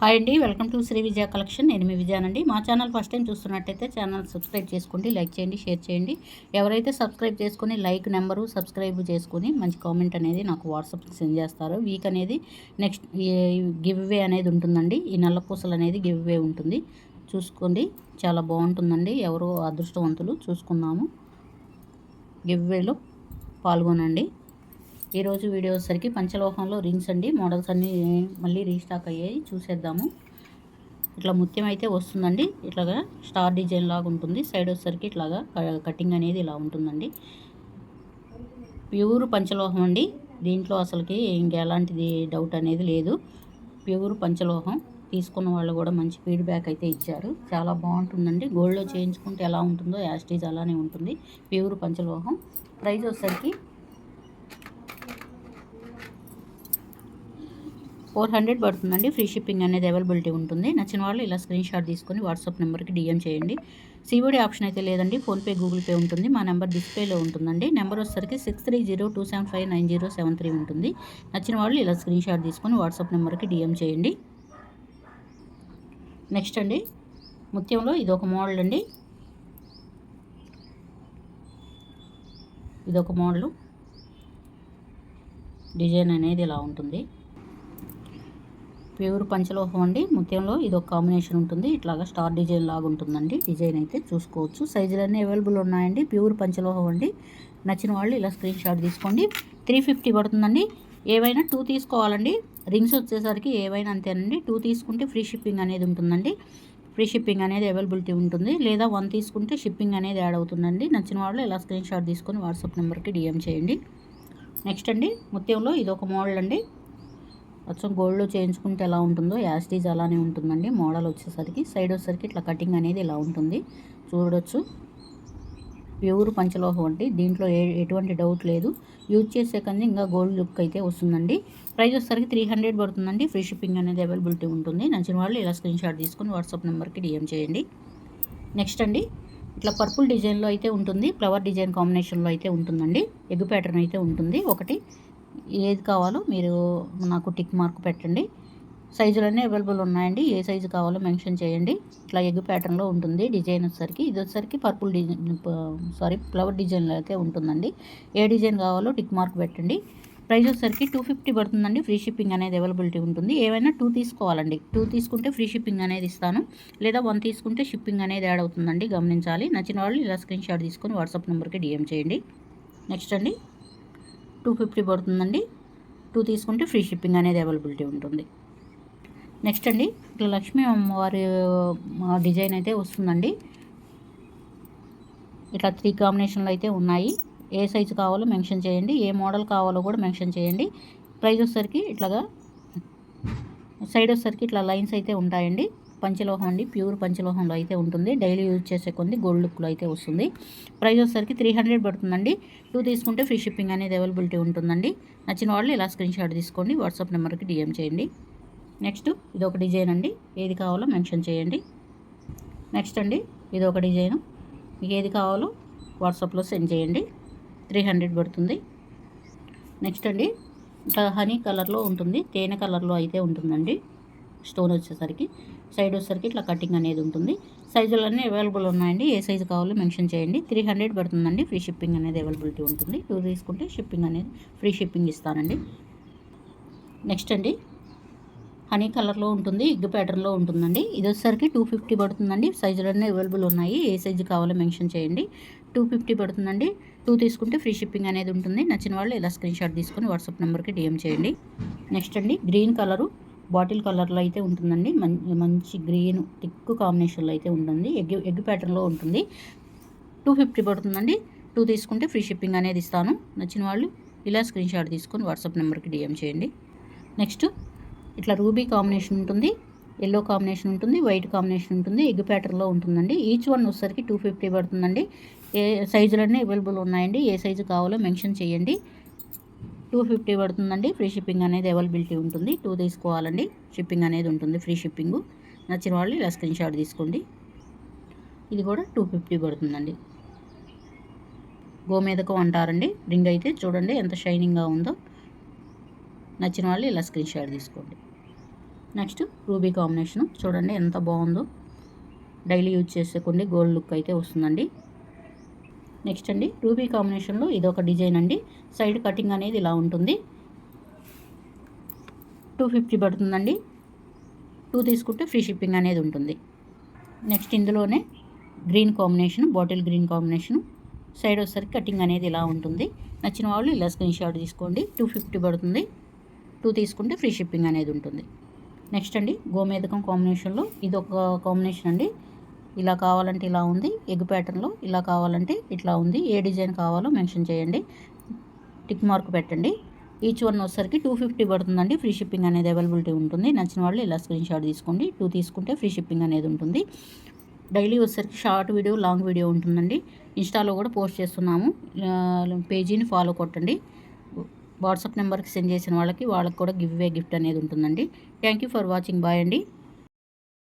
Hi అండి welcome to Sri Vijaya collection. నేను మీ విజయానండి మా ఛానల్ ఫస్ట్ టైం చూస్తున్నట్టయితే ఛానల్ సబ్స్క్రైబ్ చేసుకోండి లైక్ చేయండి షేర్ చేయండి. ఎవరైతే సబ్స్క్రైబ్ చేసుకొని లైక్ నెంబరు సబ్స్క్రైబ్ చేసుకొని మంచి కామెంట్ అనేది నాకు వాట్సాప్కి సెండ్ చేస్తారో వీక్ అనేది నెక్స్ట్ గివ్ అవే అనేది ఉంటుందండి. ఈ నల్ల పూసలు అనేది గివ్ అవే ఉంటుంది. చూసుకోండి చాలా బాగుంటుందండి. ఎవరు అదృష్టవంతులు చూసుకుందాము. గివ్ అవేలో పాల్గొనండి. ఈరోజు వీడియో వచ్చేసరికి పంచలోహంలో రింగ్స్ అండి. మోడల్స్ అన్నీ మళ్ళీ రీస్టాక్ అయ్యాయి. చూసేద్దాము. ఇట్లా ముత్యం అయితే వస్తుందండి. ఇట్లాగా స్టార్ డిజైన్ లాగా ఉంటుంది. సైడ్ వచ్చేసరికి ఇట్లాగా కటింగ్ అనేది ఇలా ఉంటుందండి. ప్యూర్ పంచలోహం అండి. దీంట్లో అసలుకి ఇంకెలాంటిది డౌట్ అనేది లేదు. ప్యూర్ పంచలోహం తీసుకున్న వాళ్ళు కూడా మంచి ఫీడ్బ్యాక్ అయితే ఇచ్చారు. చాలా బాగుంటుందండి. గోల్డ్లో చేయించుకుంటే ఎలా ఉంటుందో యాస్టీజ్ అలానే ఉంటుంది. ప్యూర్ పంచలోహం. ప్రైస్ వచ్చేసరికి ఫోర్ హండ్రెడ్ పడుతుందండి. ఫ్రీ షిప్పింగ్ అనేది అవైలబిలిటీ ఉంటుంది. నచ్చిన వాళ్ళు ఇలా స్క్రీన్ షాట్ తీసుకొని వాట్సాప్ నెంబర్కి డిఎం చేయండి. సిఓడి ఆప్షన్ అయితే లేదండి. ఫోన్పే గూగుల్ పే ఉంటుంది. మా నెంబర్ డిస్ప్లేలో ఉంటుందండి. నెంబర్ వచ్చేసరికి six three zero two seven five nine zero seven three ఉంటుంది. నచ్చిన వాళ్ళు ఇలా స్క్రీన్ షాట్ తీసుకొని వాట్సాప్ నెంబర్కి డిఎం చేయండి. నెక్స్ట్ అండి. ముత్యంలో ఇది ఒక మోడల్ అండి. ఇదొక మోడల్. డిజైన్ అనేది ఇలా ఉంటుంది. ప్యూర్ పంచలోహం అండి. ముత్యంలో ఇది ఒక కాంబినేషన్ ఉంటుంది. ఇట్లాగా స్టార్ డిజైన్ లాగా ఉంటుందండి. డిజైన్ అయితే చూసుకోవచ్చు. సైజులన్నీ అవైలబుల్ ఉన్నాయండి. ప్యూర్ పంచలోహం అండి. నచ్చిన వాళ్ళు ఇలా స్క్రీన్ షాట్ తీసుకోండి. త్రీ ఫిఫ్టీ పడుతుందండి. ఏవైనా టూ తీసుకోవాలండి. రింగ్స్ వచ్చేసరికి ఏవైనా అంతేనండి. టూ తీసుకుంటే ఫ్రీ షిప్పింగ్ అనేది ఉంటుందండి. ఫ్రీ షిప్పింగ్ అనేది అవైలబిలిటీ ఉంటుంది. లేదా వన్ తీసుకుంటే షిప్పింగ్ అనేది యాడ్ అవుతుందండి. నచ్చిన వాళ్ళు ఇలా స్క్రీన్ షాట్ తీసుకొని వాట్సాప్ నెంబర్కి డిఎం చేయండి. నెక్స్ట్ అండి. ముత్యంలో ఇది ఒక మోడల్ అండి. మొత్తం గోల్డ్లో చేయించుకుంటే ఎలా ఉంటుందో యాస్టీజ్ అలానే ఉంటుందండి. మోడల్ వచ్చేసరికి సైడ్ వచ్చేసరికి ఇట్లా కటింగ్ అనేది ఇలా ఉంటుంది చూడొచ్చు. ప్యూర్ పంచలోహం అండి దీంట్లో ఏ ఎటువంటి డౌట్ లేదు. యూజ్ చేసే కన్నా ఇంకా గోల్డ్ లుక్ అయితే వస్తుందండి. ప్రైస్ వచ్చేసరికి త్రీ హండ్రెడ్ పడుతుందండి. ఫ్రీ షిప్పింగ్ అనేది అవైలబిలిటీ ఉంటుంది. నచ్చిన వాళ్ళు ఇలా స్క్రీన్ షాట్ తీసుకొని వాట్సాప్ నెంబర్కి డిఎం చేయండి. నెక్స్ట్ అండి ఇట్లా పర్పుల్ డిజైన్లో అయితే ఉంటుంది. ఫ్లవర్ డిజైన్ కాంబినేషన్లో అయితే ఉంటుందండి. ఎగ్ ప్యాటర్న్ అయితే ఉంటుంది. ఒకటి ఏది కావాలో మీరు నాకు టిక్ మార్క్ పెట్టండి. సైజులన్నీ అవైలబుల్ ఉన్నాయండి. ఏ సైజు కావాలో మెన్షన్ చేయండి. ఇట్లా ఎగ్ ప్యాటర్న్లో ఉంటుంది డిజైన్ వచ్చేసరికి. ఇది వచ్చేసరికి పర్పుల్ డిజైన్ సారీ ఫ్లవర్ డిజైన్లో అయితే ఉంటుందండి. ఏ డిజైన్ కావాలో టిక్ మార్క్ పెట్టండి. ప్రైస్ వచ్చేసరికి టూ ఫిఫ్టీ పడుతుందండి. ఫ్రీ షిప్పింగ్ అనేది అవైలబిలిటీ ఉంటుంది. ఏవైనా టూ తీసుకోవాలండి. టూ తీసుకుంటే ఫ్రీ షిప్పింగ్ అనేది ఇస్తాను. లేదా వన్ తీసుకుంటే షిప్పింగ్ అనేది యాడ్ అవుతుందండి. గమనించాలి. నచ్చిన వాళ్ళు ఇలా స్క్రీన్ షాట్ తీసుకొని వాట్సాప్ నెంబర్కి డిఎం చేయండి. నెక్స్ట్ అండి. టూ ఫిఫ్టీ పడుతుందండి. టూ తీసుకుంటే ఫ్రీ షిప్పింగ్ అనేది అవైలబిలిటీ ఉంటుంది. నెక్స్ట్ అండి ఇట్లా లక్ష్మీ అమ్మవారి డిజైన్ అయితే వస్తుందండి. ఇట్లా త్రీ కాంబినేషన్లు అయితే ఉన్నాయి. ఏ సైజు కావాలో మెన్షన్ చేయండి. ఏ మోడల్ కావాలో కూడా మెన్షన్ చేయండి. ప్రైస్ వచ్చేసరికి ఇట్లాగా సైడ్ వచ్చేసరికి ఇట్లా లైన్స్ అయితే ఉంటాయండి. పంచలోహం అండి. ప్యూర్ పంచలోహంలో అయితే ఉంటుంది. డైలీ యూజ్ చేసే కొన్ని గోల్డ్ లుక్లో అయితే వస్తుంది. ప్రైస్ వచ్చేసరికి త్రీ హండ్రెడ్ పడుతుందండి. టూ తీసుకుంటే ఫ్రీ షిప్పింగ్ అనేది అవైలబిలిటీ ఉంటుందండి. నచ్చిన వాళ్ళు ఇలా స్క్రీన్ షాట్ తీసుకోండి. వాట్సాప్ నెంబర్కి డిఎం చేయండి. నెక్స్ట్ ఇది ఒక డిజైన్ అండి. ఏది కావాలో మెన్షన్ చేయండి. నెక్స్ట్ అండి ఇది ఒక డిజైన్. మీకు ఏది కావాలో వాట్సాప్లో సెండ్ చేయండి. త్రీ హండ్రెడ్ పడుతుంది. నెక్స్ట్ అండి ఇంకా హనీ కలర్లో ఉంటుంది. తేనె కలర్లో అయితే ఉంటుందండి. స్టోన్ వచ్చేసరికి సైడ్ వచ్చేసరికి ఇట్లా కటింగ్ అనేది ఉంటుంది. సైజులన్నీ అవైలబుల్ ఉన్నాయండి. ఏ సైజు కావాలో మెన్షన్ చేయండి. త్రీ హండ్రెడ్ పడుతుందండి. ఫ్రీ షిప్పింగ్ అనేది అవైలబిలిటీ ఉంటుంది. టూ తీసుకుంటే షిప్పింగ్ అనేది ఫ్రీ షిప్పింగ్ ఇస్తానండి. నెక్స్ట్ అండి. హనీ కలర్లో ఉంటుంది. ఎగ్ ప్యాటర్న్లో ఉంటుందండి. ఇది వచ్చేసరికి టూ ఫిఫ్టీ పడుతుందండి. సైజులన్నీ అవైలబుల్ ఉన్నాయి. ఏ సైజు కావాలో మెన్షన్ చేయండి. టూ ఫిఫ్టీ పడుతుందండి. టూ తీసుకుంటే ఫ్రీ షిప్పింగ్ అనేది ఉంటుంది. నచ్చిన వాళ్ళు ఇలా స్క్రీన్ షాట్ తీసుకొని వాట్సాప్ నెంబర్కి డిఎం చేయండి. నెక్స్ట్ అండి. Green colour. బాటిల్ కలర్లో అయితే ఉంటుందండి. మంచి గ్రీన్ థిక్ కాంబినేషన్లో అయితే ఉంటుంది. ఎగ్ ఎగ్ ప్యాటర్న్లో ఉంటుంది. టూ ఫిఫ్టీ పడుతుందండి. టూ తీసుకుంటే ఫ్రీ షిప్పింగ్ అనేది ఇస్తాను. నచ్చిన వాళ్ళు ఇలా స్క్రీన్ షాట్ తీసుకొని వాట్సాప్ నెంబర్కి డిఎం చేయండి. నెక్స్ట్ ఇట్లా రూబీ కాంబినేషన్ ఉంటుంది. ఎల్లో కాంబినేషన్ ఉంటుంది. వైట్ కాంబినేషన్ ఉంటుంది. ఎగ్ ప్యాటర్న్లో ఉంటుందండి. ఈచ్ వన్ వచ్చేసరికి టూ ఫిఫ్టీ పడుతుందండి. ఏ సైజులన్నీ అవైలబుల్ ఉన్నాయండి. ఏ సైజు కావాలో మెన్షన్ చేయండి. టూ ఫిఫ్టీ పడుతుందండి. ఫ్రీ షిప్పింగ్ అనేది అవైలబిలిటీ ఉంటుంది. టూ తీసుకోవాలండి. షిప్పింగ్ అనేది ఉంటుంది ఫ్రీ షిప్పింగ్. నచ్చిన వాళ్ళు ఇలా స్క్రీన్ షాట్ తీసుకోండి. ఇది కూడా టూ ఫిఫ్టీ పడుతుందండి. గోమేదకం అంటారండి. రింగ్ అయితే చూడండి ఎంత షైనింగ్గా ఉందో. నచ్చిన వాళ్ళు ఇలా స్క్రీన్ షాట్ తీసుకోండి. నెక్స్ట్ రూబీ కాంబినేషన్ చూడండి ఎంత బాగుందో. డైలీ యూజ్ చేసుకోండి గోల్డ్ లుక్ అయితే వస్తుందండి. నెక్స్ట్ అండి రూబీ కాంబినేషన్లో ఇది ఒక డిజైన్ అండి. సైడ్ కటింగ్ అనేది ఇలా ఉంటుంది. టూ ఫిఫ్టీ పడుతుందండి. టూ తీసుకుంటే ఫ్రీ షిప్పింగ్ అనేది ఉంటుంది. నెక్స్ట్ ఇందులోనే green combination bottle green combination side వచ్చేసరికి కటింగ్ అనేది ఇలా ఉంటుంది. నచ్చిన వాళ్ళు ఇలా స్క్రీన్ షాట్ తీసుకోండి. టూ ఫిఫ్టీ పడుతుంది. టూ తీసుకుంటే ఫ్రీ షిప్పింగ్ అనేది ఉంటుంది. నెక్స్ట్ అండి గోమేదకం కాంబినేషన్లో ఇది ఒక కాంబినేషన్ అండి. ఇలా కావాలంటే ఇలా ఉంది. ఎగ్ ప్యాటర్న్లో ఇలా కావాలంటే ఇట్లా ఉంది. ఏ డిజైన్ కావాలో మెన్షన్ చేయండి. టిక్ మార్క్ పెట్టండి. ఈచ్ వన్ వచ్చేసరికి టూ ఫిఫ్టీ పడుతుందండి. ఫ్రీ షిప్పింగ్ అనేది అవైలబిలిటీ ఉంటుంది. నచ్చిన వాళ్ళు ఇలా స్క్రీన్ షాట్ తీసుకోండి. టూ తీసుకుంటే ఫ్రీ షిప్పింగ్ అనేది ఉంటుంది. డైలీ వచ్చేసరికి షార్ట్ వీడియో లాంగ్ వీడియో ఉంటుందండి. ఇన్స్టాలో కూడా పోస్ట్ చేస్తున్నాము. పేజీని ఫాలో కొట్టండి. వాట్సాప్ నెంబర్కి సెండ్ చేసిన వాళ్ళకి వాళ్ళకి కూడా గివ్ అవే గిఫ్ట్ అనేది ఉంటుందండి. Thank you for watching. Bye అండి.